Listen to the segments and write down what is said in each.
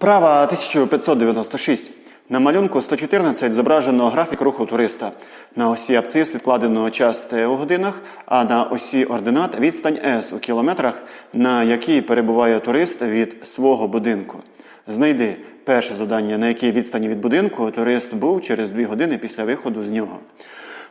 Вправа 1596. На малюнку 114 зображено графік руху туриста. На осі абцис відкладено час Т у годинах, а на осі ординат відстань С у кілометрах, на якій перебуває турист від свого будинку. Знайди перше завдання, на якій відстані від будинку турист був через 2 години після виходу з нього.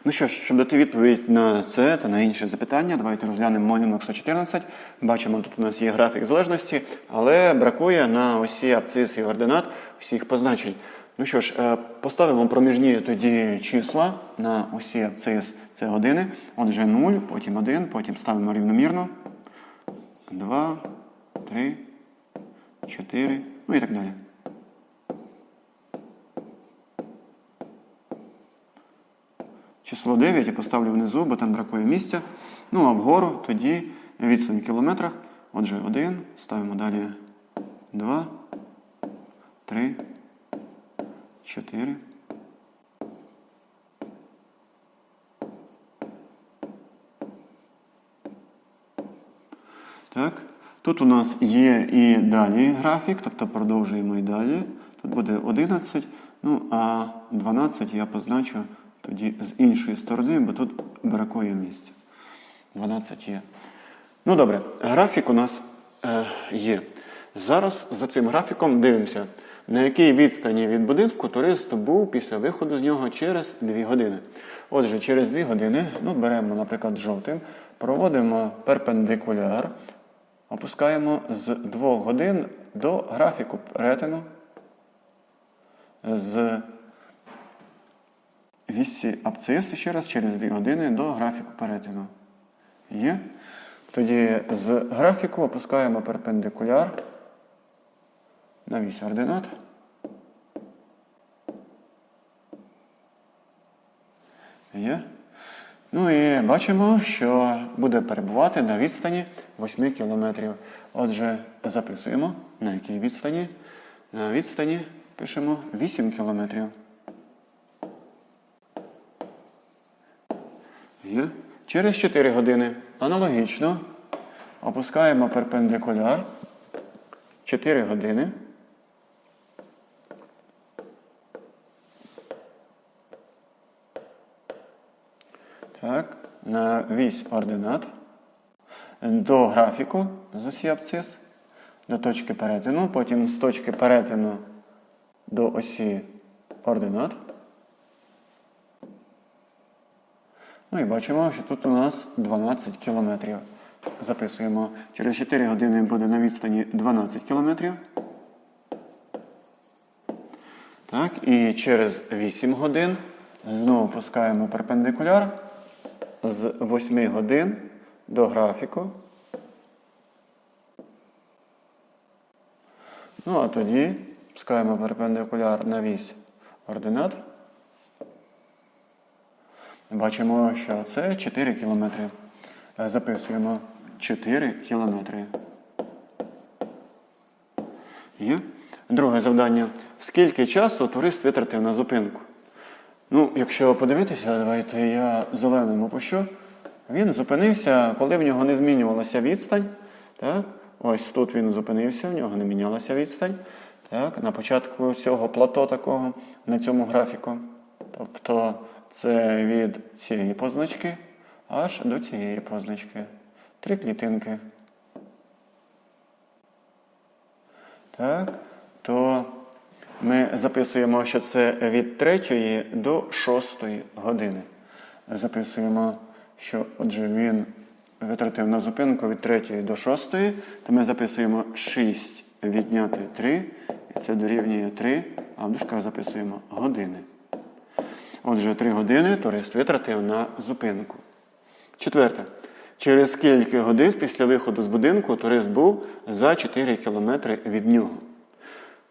Ну що ж, щоб дати відповідь на це та на інші запитання, давайте розглянемо малюнок 114. Бачимо, тут у нас є графік залежності, але бракує на осі абцис і ординат всіх позначень. Ну що ж, е, поставимо проміжні тоді числа на осі абцис це години. Отже, 0, потім 1, потім ставимо рівномірно. 2, 3, 4, ну і так далі. Число 9 я поставлю внизу, бо там бракує місця. Ну, а вгору тоді відстань в кілометрах. Отже, 1, ставимо далі 2, 3, 4. Так. Тут у нас є і далі графік, тобто продовжуємо і далі. Тут буде 11, ну а 12 я позначу тоді з іншої сторони, бо тут бракує місця. 12 є. Ну добре, графік у нас е, є. Зараз за цим графіком дивимося, на якій відстані від будинку турист був після виходу з нього через 2 години. Отже, через 2 години, ну беремо, наприклад, жовтим, проводимо перпендикуляр, опускаємо з 2 годин до графіку перетину з вісі абцис ще раз через 2 години до графіку перетину. Є. Тоді з графіку опускаємо перпендикуляр на вісь ординат. Є. Ну і бачимо, що буде перебувати на відстані 8 кілометрів. Отже, записуємо, на якій відстані. На відстані пишемо 8 кілометрів. Через 4 години. Аналогічно. Опускаємо перпендикуляр. 4 години. Так, на вісь ординат. До графіку з осі абцис, до точки перетину, потім з точки перетину до осі ординат. Ну і бачимо, що тут у нас 12 кілометрів. Записуємо. Через 4 години буде на відстані 12 кілометрів. Так, і через 8 годин знову пускаємо перпендикуляр з 8 годин до графіку. Ну, а тоді пускаємо перпендикуляр на вісь ординат. Бачимо, що це 4 кілометри. Е, Записуємо 4 кілометри. Є. Друге завдання. Скільки часу турист витратив на зупинку? Ну, якщо подивитися, давайте я зеленим опущу. Він зупинився, коли в нього не змінювалася відстань. Так? Ось тут він зупинився, в нього не мінялася відстань. Так? На початку цього плато такого на цьому графіку. Тобто це від цієї позначки аж до цієї позначки. Три клітинки. Так, то ми записуємо, що це від 3 до 6 години. Записуємо, що отже він витратив на зупинку від 3 до 6, то ми записуємо 6 відняти 3, і це дорівнює 3, а в дужках записуємо години. Отже, 3 години турист витратив на зупинку. Четверте. Через скільки годин після виходу з будинку турист був за 4 кілометри від нього.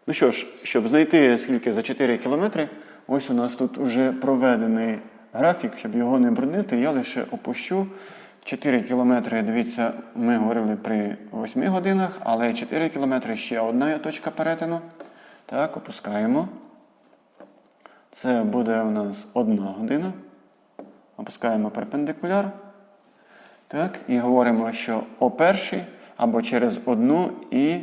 Ну що ж, щоб знайти скільки за 4 кілометри, ось у нас тут вже проведений графік, щоб його не бруднити, я лише опущу 4 кілометри. Дивіться, ми говорили при 8 годинах, але 4 кілометри ще одна точка перетину. Так, опускаємо. Це буде у нас одна година. Опускаємо перпендикуляр. Так, і говоримо, що о першій або через одну і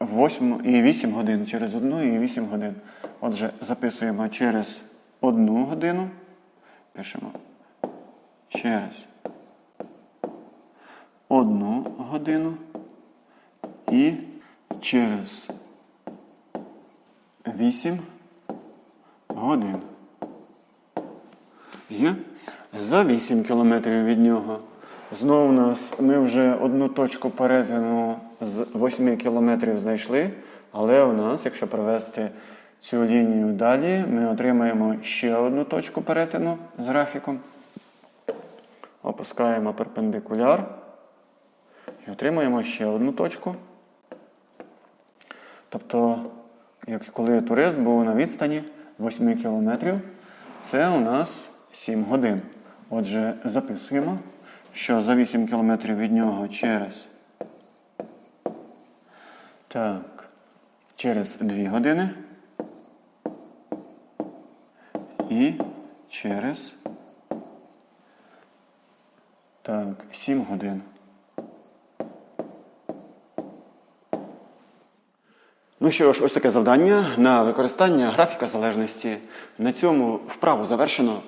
в 8 і 8 годин. Через 1 і 8 годин. Отже, записуємо через 1 годину. Пишемо через 1 годину і через 8 годин. Є? За 8 кілометрів від нього. Знову нас ми вже одну точку перетину з 8 кілометрів знайшли, але у нас, якщо провести цю лінію далі, ми отримаємо ще одну точку перетину з графіком. Опускаємо перпендикуляр і отримаємо ще одну точку. Тобто, як коли турист був на відстані 8 кілометрів, це у нас 7 годин. Отже, записуємо, що за 8 кілометрів від нього через так, через 2 години і через так, 7 годин. Ну що ж, ось таке завдання на використання графіка залежності. На цьому вправу завершено.